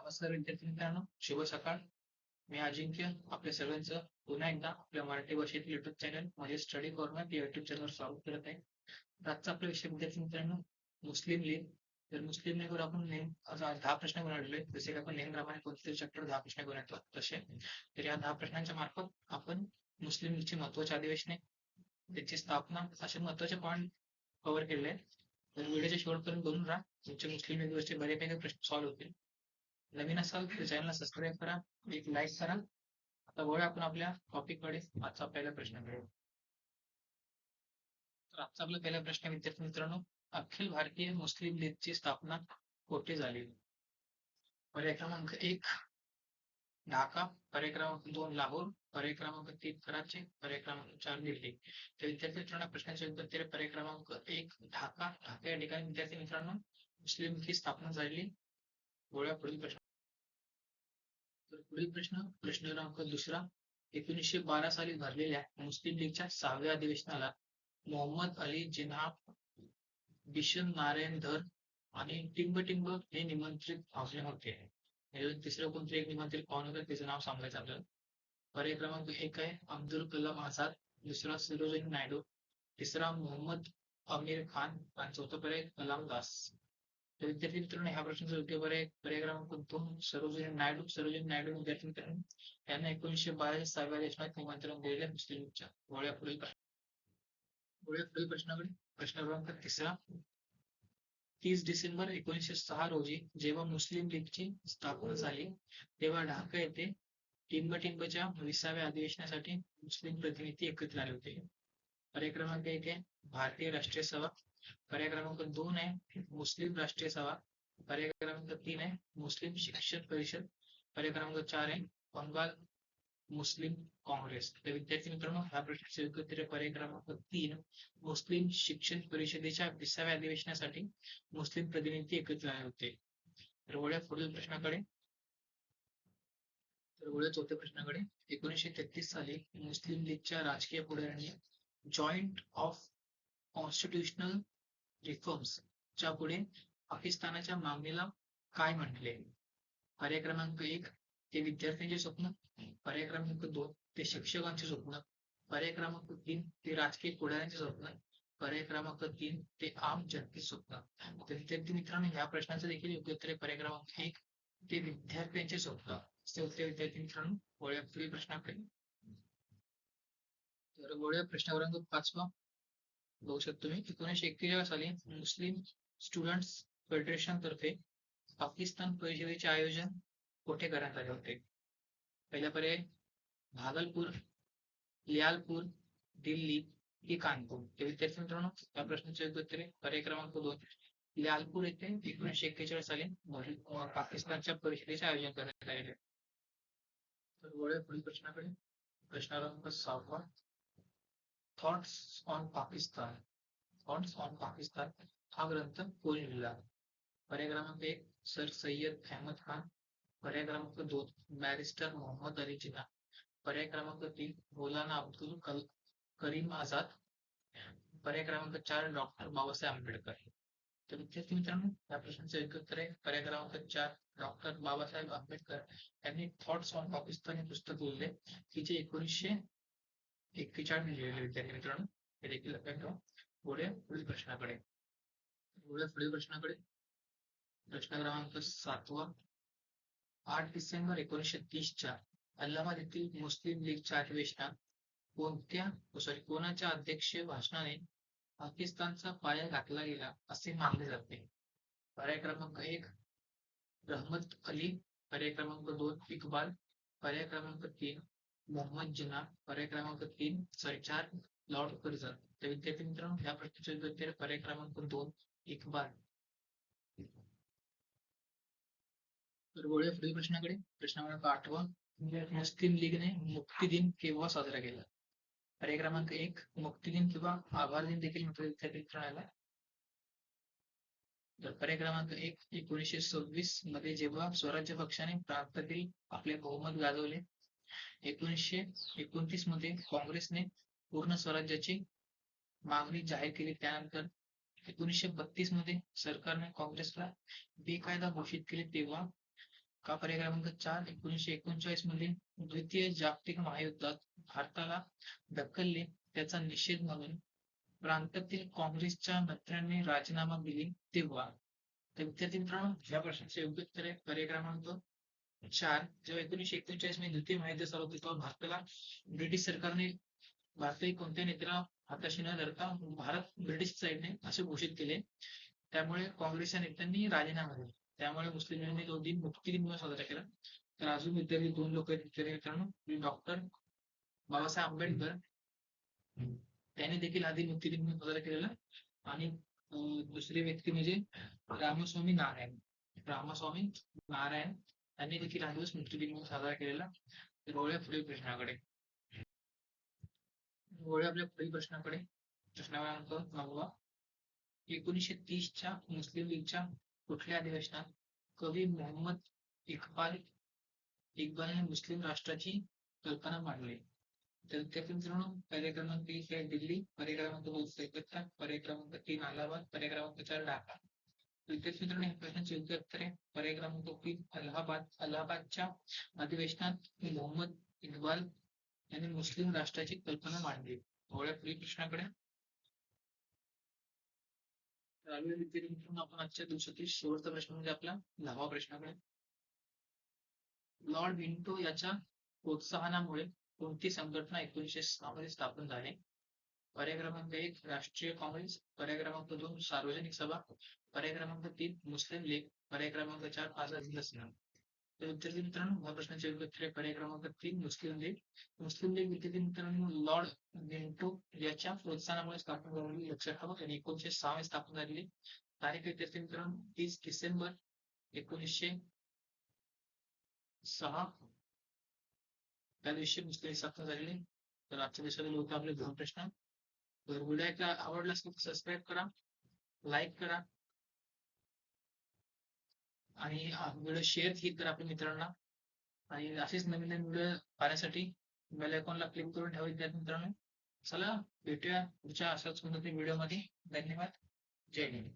नमस्कार विद्यार्थी मित्रांनो. शुभ सकाळ. मी अजिंक्य आपल्या सगळ्यांचं पुन्हा एकदा आपल्या मराठी भाषेतील युट्यूब चॅनल म्हणजे स्टडी कॉर्नर या युट्यूब चॅनल स्वागत करत आहे. आजचा आपला विषय विद्यार्थी मित्रांनो मुस्लिम लीग. तर मुस्लिम लीगवर आपण नेम दहा प्रश्न बनवले जसे की आपण नेहमीप्रमाणे कोणते चॅप्टर दहा प्रश्न बनवतो तसे. तर या दहा प्रश्नांच्या मार्फत आपण मुस्लिम लीगची महत्वाची अधिवेशने त्याची स्थापना असे महत्त्वाचे पॉईंट कव्हर केले आहेत. तर व्हिडिओच्या शेवटपर्यंत बनून राहा. तुमचे मुस्लिम लीगवरचे बरेपैकी प्रश्न सॉल्व्ह होतील. नवीन असाल तर चॅनलला सबस्क्राईब करा एक लाईक करा. आता वळ आपण आपल्या टॉपिककडे आजचा पहिला प्रश्न करू तर आजचा आपला पहिला प्रश्न विद्यार्थी मित्रांनो अखिल भारतीय मुस्लिम लीगची स्थापना कोठे झाली? पर्याय क्रमांक एक ढाका. पर्याय क्रमांक दोन लाहोर. पर्याय क्रमांक तीन कराची. पर्याय क्रमांक चार दिल्ली. तर विद्यार्थी मित्रांनो प्रश्नाचे उत्तर पर्याय क्रमांक एक ढाका. ढाका या ठिकाणी विद्यार्थी मित्रांनो मुस्लिम लीगची स्थापना झालेली गोळ्या पुढील प्रश्न. तर पुढील प्रश्न प्रश्न क्रमांक दुसरा. एकोणीसशे बारा साली भरलेल्या मुस्लिम लीगच्या सहाव्या अधिवेशनाला मोहम्मद अली जिन्हा बिशन नारायण धर आणि टिंब टिंब हे निमंत्रित पाहुणे होते. तिसरं कोणतरी एक निमंत्रित पाहुणे होतं? त्याचं नाव सांगायचं आपल्याला. पर्याय क्रमांक एक आहे अब्दुल कलाम आझाद दुसरा सरोजिनी नायडू तिसरा मोहम्मद अमीर खान आणि चौथा पर्याय कलाम दास. तर विद्यार्थी मित्रांनो ह्या प्रश्नाचं योग्य पर्याय पर्याय क्रमांक दोन सरोजिनी नायडू. सरोजिनी नायडू विद्यार्थी मित्रांनो यांना एकोणीसशे बाराच्या सहाव्या देशनात निमंत्रण दिलेल्या मुस्लिम लीगच्या गोळ्या पुढील प्रश्न गोळ्या पुढील प्रश्नाकडे. प्रश्न क्रमांक तिसरा. तीस डिसेंबर एकोणीसशे सहा रोजी जेव्हा मुस्लिम लीगची स्थापना झाली तेव्हा ढाका येथे टिंब टिंबच्या विसाव्या अधिवेशनासाठी मुस्लिम प्रतिनिधी एकत्र आले होते. पर्याय क्रमांक एक आहे भारतीय राष्ट्रीय सभा. पर्याय क्रमांक दोन आहे मुस्लिम राष्ट्रीय सभा पर्याय क्रमांक तीन आहे मुस्लिम शिक्षण परिषद पर्याय क्रमांक चार आहे बंगाल मुस्लिम काँग्रेस. तर विद्यार्थी मित्रांनो हा प्रश्न योग्य पर्याय क्रमांक तीन मुस्लिम शिक्षण परिषदेच्या विसाव्या अधिवेशनासाठी मुस्लिम प्रतिनिधी एकत्र आले होते. तर वळ्या पुढील प्रश्नाकडे. तर वळ्या चौथ्या प्रश्नाकडे. एकोणीसशे तेहतीस साली मुस्लिम लीगच्या राजकीय पुढाऱ्यांनी जॉईंट ऑफ कॉन्स्टिट्युशनल रिफॉर्म्स च्या पुढे पाकिस्तानाच्या मागणीला काय म्हटले? पर्याय क्रमांक एक ते विद्यार्थ्यांचे स्वप्न. पर्याय क्रमांक दोन ते शिक्षकांचे स्वप्न. पर्याय क्रमांक तीन ते राजकीय पुढाऱ्यांचे स्वप्न. पर्याय क्रमांक तीन ते आम जनतेचे स्वप्न. तर विद्यार्थी मित्रांनो ह्या प्रश्नाचं देखील योग्य उत्तर आहे. पर्याय क्रमांक एक ते विद्यार्थ्यांचे स्वप्न. उत्तर विद्यार्थी मित्रांनो गोळ्या पुढील प्रश्नाकडे. तर गोळ्या प्रश्न क्रमांक पाचवा बघू शकतो तुम्ही. एकोणीसशे एक्केचाळीस साली मुस्लिम स्टुडंट्स फेडरेशन तर्फे पाकिस्तान परिषदेचे आयोजन कोठे करण्यात आले होते? पहिला पर्याय भागलपूर लियालपूर दिल्ली की कानपूर? हे विद्यार्थी मित्रांनो या प्रश्नाचे योग्य उत्तर पर्याय क्रमांक दोन. लियालपूर येथे एकोणीसशे एक्केचाळीस साली पाकिस्तानच्या परिषदेचे आयोजन करण्यात आले तर वळूया पुढील प्रश्नाकडे. प्रश्न क्रमांक सहावा. Thoughts on Pakistan thoughts on Pakistan हा ग्रंथ कोणी लिहिला? पर्याय क्रमांक एक सर सय्यद अहमद खान. पर्याय क्रमांक दोन बॅरिस्टर मोहम्मद अली जिना पर्याय क्रमांक तीन मौलाना अब्दुल कल करीम आझाद. पर्याय क्रमांक चार डॉक्टर बाबासाहेब आंबेडकर. तर विद्यार्थी मित्रांनो या प्रश्नाचे योग्य उत्तर आहे. पर्याय क्रमांक चार डॉक्टर बाबासाहेब आंबेडकर यांनी थॉट्स ऑन पाकिस्तान हे पुस्तक लिहिले. की जे एकोणीसशे एक्केचाळीस लिहिलेले विद्यार्थी मित्रांनो. हे देखील लक्षात ठेवा. पुढे पुढील प्रश्नाकडे. पुढे पुढील प्रश्नाकडे. प्रश्न क्रमांक सातवा. आठ डिसेंबर एकोणीसशे तीसच्या अल्हाबाद येथील मुस्लिम लीगच्या अधिवेशनात कोणत्या सॉरी कोणाच्या अध्यक्ष भाषणाने पाकिस्तानचा पाया घातला गेला असे मानले जाते? पर्याय क्रमांक एक रहमत अली. पर्याय क्रमांक दोन इकबाल. पर्याय क्रमांक तीन मोहम्मद जिना पर्याय क्रमांक तीन सॉरी चार लॉर्ड कर्जन तर विद्यार्थी मित्रांनो या प्रश्नाचे उत्तर पर्याय क्रमांक दोन इक्बाल तर वळूया पुढील प्रश्नाकडे. प्रश्न क्रमांक आठवा. मुस्लिम लीगने मुक्ती दिन केव्हा साजरा केला? पर्याय क्रमांक एक मुक्ती दिन किंवा आभार दिन देखील म्हटलं विद्यार्थी मित्रांनो. तर पर्याय क्रमांक एक एकोणीसशे सव्वीसमध्ये जेव्हा स्वराज्य पक्षाने प्रांतातील आपले बहुमत गाजवले एकोणीसशे एकोणतीसमध्ये काँग्रेसने पूर्ण स्वराज्याची मागणी जाहीर केली. त्यानंतर एकोणीसशे बत्तीसमध्ये सरकारने काँग्रेसला बेकायदा घोषित केले. तेव्हा का पर्याय क्रमांक चार एकोणीसशे एकोणचाळीसमध्ये द्वितीय जागतिक महायुद्धात भारताला ढकलले. त्याचा निषेध म्हणून प्रांतातील काँग्रेसच्या मंत्र्यांनी राजीनामा दिली. तेव्हा तर विद्यार्थी मित्रांनो या प्रश्नाचे योग्य उत्तर आहे. पर्याय क्रमांक चार. जेव्हा एकोणीसशे एकोणचाळीसमध्ये द्वितीय महायुद्ध चालू होते तेव्हा भारताला ब्रिटिश सरकारने भारतातील कोणत्या नेत्याला हाताशी न धरता भारत ब्रिटिश साईडने असे घोषित केले. त्यामुळे काँग्रेसच्या नेत्यांनी राजीनामा दिला. त्यामुळे मुस्लिम यांनी तो दिन मुक्ती दिन म्हणून साजरा केला. तर अजून विद्यार्थी दोन लोक मित्रांनो डॉक्टर बाबासाहेब आंबेडकर त्याने देखील हा दिन मुक्ती दिन म्हणून साजरा केलेला. आणि दुसरी व्यक्ती म्हणजे रामस्वामी नारायण. रामस्वामी नारायण. त्यांनी देखील हा दिवस मुक्ती म्हणून साजरा केलेला. तर वळूया पुढील प्रश्नाकडे. वळूया आपल्या पुढील प्रश्नाकडे. प्रश्न क्रमांक नववा एकोणीसशे तीसच्या मुस्लिम लीगच्या कुठल्या अधिवेशनात कवी मोहम्मद इकबाल इकबालने मुस्लिम राष्ट्राची कल्पना मांडली? तर त्यातील मित्रांनो पर्याय क्रमांक एक आहे दिल्ली पर्याय क्रमांक दोन कलकत्ता पर्याय क्रमांक तीन अलाहाबाद पर्याय क्रमांक चार ढाका. विद्यार्थी मित्रांनो या प्रश्नाचे योग्य उत्तर आहे पर्याय क्रमांक तीन अलाहाबाद अलाहाबादच्या अधिवेशनात मोहम्मद इक्बाल यांनी मुस्लिम राष्ट्राची कल्पना मांडली. थोड्या पुढील प्रश्नाकडे आपण आजच्या दिवसातील शेवटचा प्रश्न म्हणजे आपला दहावा प्रश्नाकडे. लॉर्ड विंटो याच्या प्रोत्साहनामुळे कोणती संघटना एकोणीसशे सहा मध्ये स्थापन झाली? पर्याय क्रमांक एक राष्ट्रीय काँग्रेस. पर्याय क्रमांक दोन सार्वजनिक सभा. पर्याय क्रमांक तीन मुस्लिम लीग. पर्याय क्रमांक चार पाच लसना तर विद्यार्थी मित्रांनो या प्रश्नाचे उत्तर पर्याय क्रमांक तीन मुस्लिम लीग. मुस्लिम लीग विद्यार्थी मित्रांनो लॉर्ड विंटो याच्या प्रोत्साहनामुळे स्थापन झालेली लक्षात ठेवा आणि एकोणीशे सहा मध्ये स्थापन झालेली तारीख विद्यार्थी मित्रांनो तीस डिसेंबर एकोणीसशे सहा. त्या दिवशी मुस्लिम स्थापना झालेली. तर आजच्या दिवसातील होते आपले दोन प्रश्न तर व्हिडिओ आवडला असेल तर सबस्क्राईब करा लाईक करा आणि व्हिडिओ शेअर ही करा आपल्या मित्रांना. आणि असेच नवीन नवीन व्हिडिओ पाहण्यासाठी बेल आयकॉनला क्लिक करून ठेवा विद्यार्थी मित्रांनो. चला भेटूया पुढच्या अशाच कोणत्या व्हिडिओमध्ये धन्यवाद. जय हिंद.